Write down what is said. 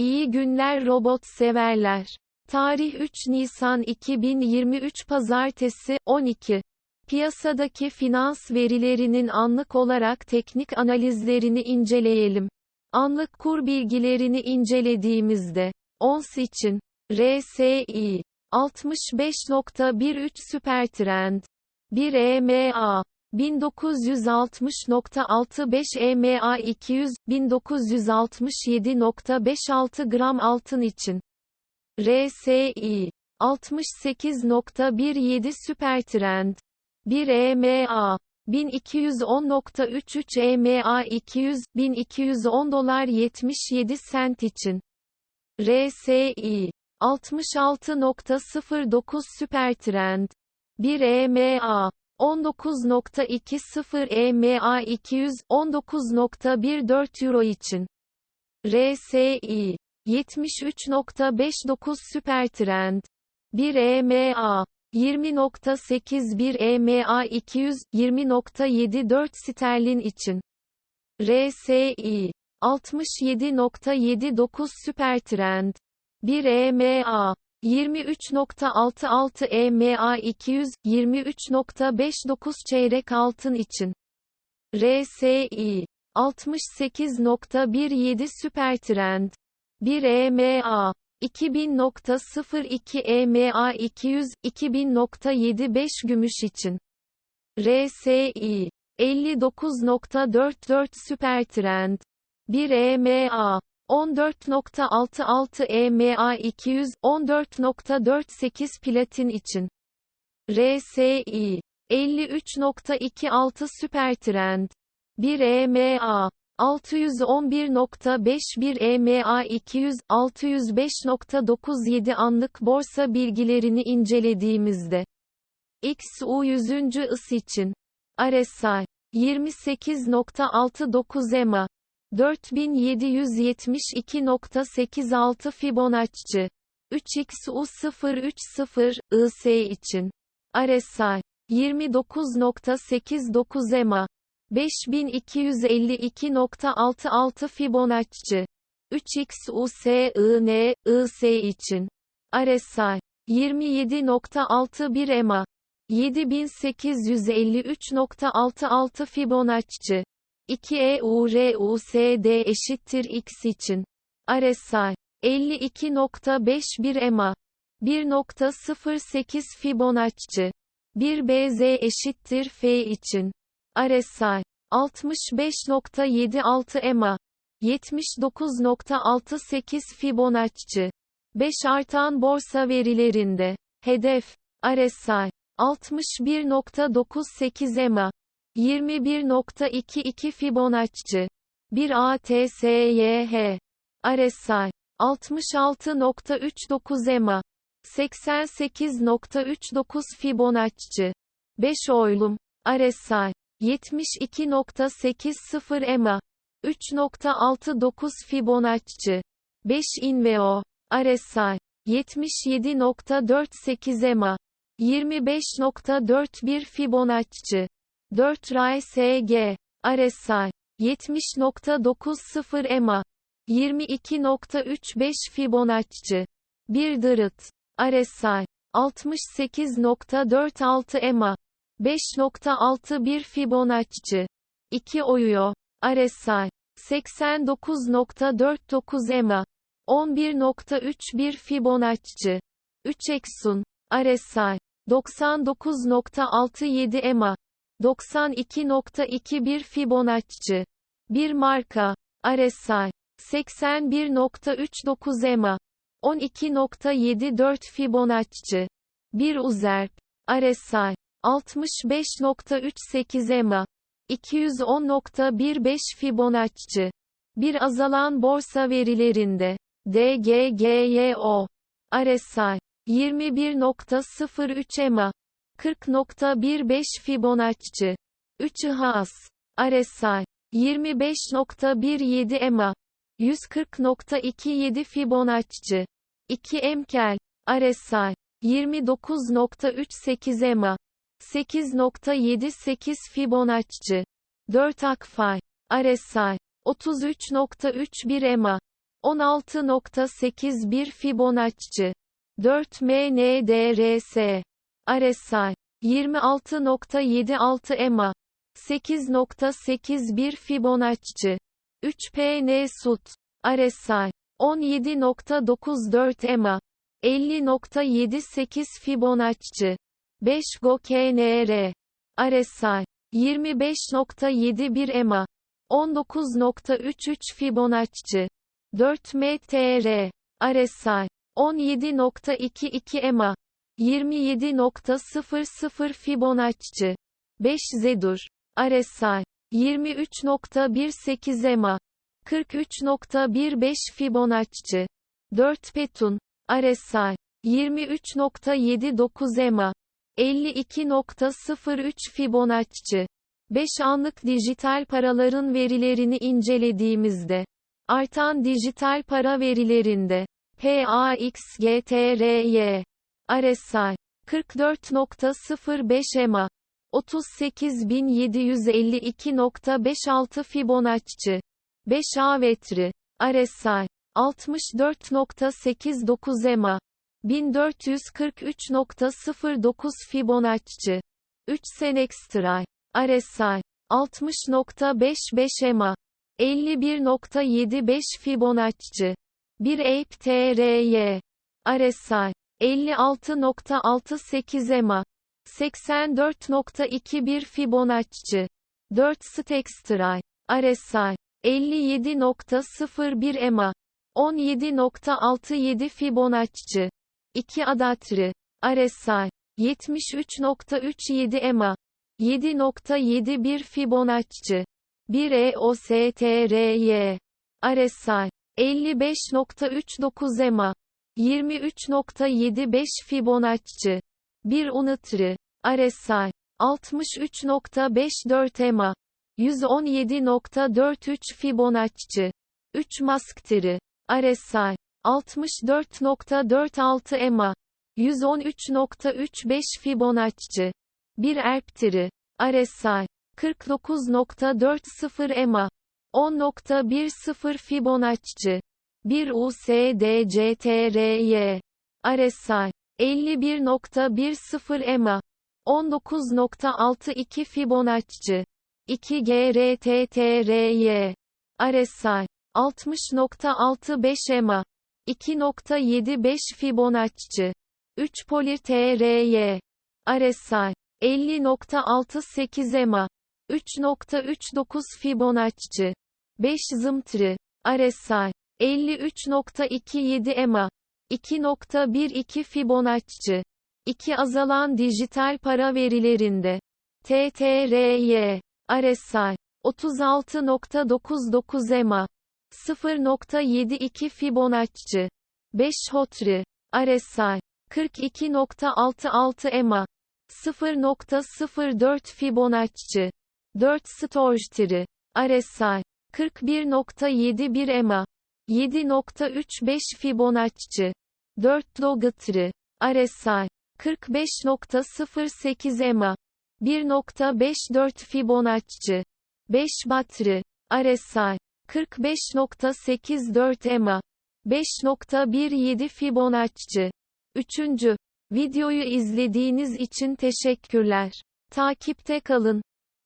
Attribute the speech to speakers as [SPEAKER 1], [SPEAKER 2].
[SPEAKER 1] İyi günler robot severler. Tarih 3 Nisan 2023 Pazartesi, 12. Piyasadaki finans verilerinin anlık olarak teknik analizlerini inceleyelim. Anlık kur bilgilerini incelediğimizde, ons için, RSI, 65.13 süpertrend, 1 EMA, 1960.65 EMA 200, 1967.56 gram altın için. RSI 68.17 süpertrend. 1 EMA 1210.33 EMA 200 1210 dolar 77 sent için. RSI 66.09 süpertrend. 1 EMA 19.20 EMA 200 19.14 euro için. RSI 73.59 süpertrend 1 EMA 20.81 EMA 200 20.74 sterlin için. RSI 67.79 süpertrend 1 EMA 23.66 EMA 200 23.59 çeyrek altın için. RSI 68.17 süpertrend 1 EMA 2000.02 EMA 200 2000.75 gümüş için. RSI 59.44 süpertrend 1 EMA 14.66 EMA 200 14.48 platin için RSI 53.26 süpertrend 1 EMA 611.51 EMA 200 605.97 anlık borsa bilgilerini incelediğimizde XU 100. ıs için RSI 28.69 EMA 4772.86 Fibonacci. 3XU030 IS için. RSI 29.89 EMA 5252.66 Fibonacci. 3XUSIN, IS için. RSI 27.61 EMA 7853.66 Fibonacci 2 EURUSD eşittir X için. RSI 52.51 EMA 1.08 Fibonacci. 1 BZ eşittir F için. RSI 65.76 EMA 79.68 Fibonacci. 5 artan borsa verilerinde. Hedef. RSI 61.98 EMA 21.22 Fibonacci. 1 ATSYH RSI 66.39 EMA. 88.39 Fibonacci. 5 oylum. RSI 72.80 EMA. 3.69 Fibonacci. 5 Inveo. RSI 77.48 EMA. 25.41 Fibonacci 4 RSG RSI 70.90 EMA 22.35 Fibonacci 1 Dırıt RSI 68.46 EMA 5.61 Fibonacci 2 Oyuyor RSI 89.49 EMA 11.31 Fibonacci 3 Exun RSI 99.67 EMA 92.21 Fibonacci. 1 marka RSI 81.39 EMA. 12.74 Fibonacci. 1 Uzerp RSI 65.38 EMA. 210.15 Fibonacci. 1 azalan borsa verilerinde. DGGYO RSI 21.03 EMA 40.15 Fibonacci. 3 IHAS RSI 25.17 EMA 140.27 Fibonacci. 2 Emkel. RSI 29.38 EMA 8.78 Fibonacci. 4 Akfay. RSI 33.31 EMA 16.81 Fibonacci. 4 MNDRS RSI 26.76 EMA 8.81 Fibonacci. 3 PN Sut. RSI 17.94 EMA 50.78 Fibonacci. 5 Go KNR RSI 25.71 EMA 19.33 Fibonacci. 4 MTR RSI 17.22 EMA 27.00 Fibonacci. 5 Zedur. RSI 23.18 EMA. 43.15 Fibonacci. 4 Petun. RSI 23.79 EMA. 52.03 Fibonacci. 5 anlık dijital paraların verilerini incelediğimizde. Artan dijital para verilerinde. PAXGTRY RSI 44.05 EMA 38752.56 Fibonacci 5 A vetri RSI 64.89 EMA 1443.09 Fibonacci 3 Senextray RSI 60.55 EMA 51.75 Fibonacci 1 Ape TRY RSI 56.68 EMA 84.21 Fibonacci 4 Stextray RSI 57.01 EMA 17.67 Fibonacci 2 Adatri RSI 73.37 EMA 7.71 Fibonacci 1 EOSTRY RSI 55.39 EMA 23.75 Fibonacci. 1 Unitri. RSI 63.54 EMA 117.43 Fibonacci. 3 Masktri RSI 64.46 EMA 113.35 Fibonacci. 1 Erptri RSI 49.40 EMA 10.10 Fibonacci 1 USDCTRY RSI 51.10 EMA 19.62 Fibonacci. 2 GRTTRY RSI 60.65 EMA 2.75 Fibonacci. 3 Polir TRY RSI 50.68 EMA 3.39 Fibonacci. 5 Zımtri. RSI 53.27 EMA 2.12 Fibonacci 2 azalan dijital para verilerinde TTRY RSI 36.99 EMA 0.72 Fibonacci 5 Hotri RSI 42.66 EMA 0.04 Fibonacci 4 Storjtri RSI 41.71 EMA 7.35 Fibonacci. 4 Dogatri RSI 45.08 EMA. 1.54 Fibonacci. 5 Batri RSI 45.84 EMA. 5.17 Fibonacci. 3. Videoyu izlediğiniz için teşekkürler. Takipte kalın.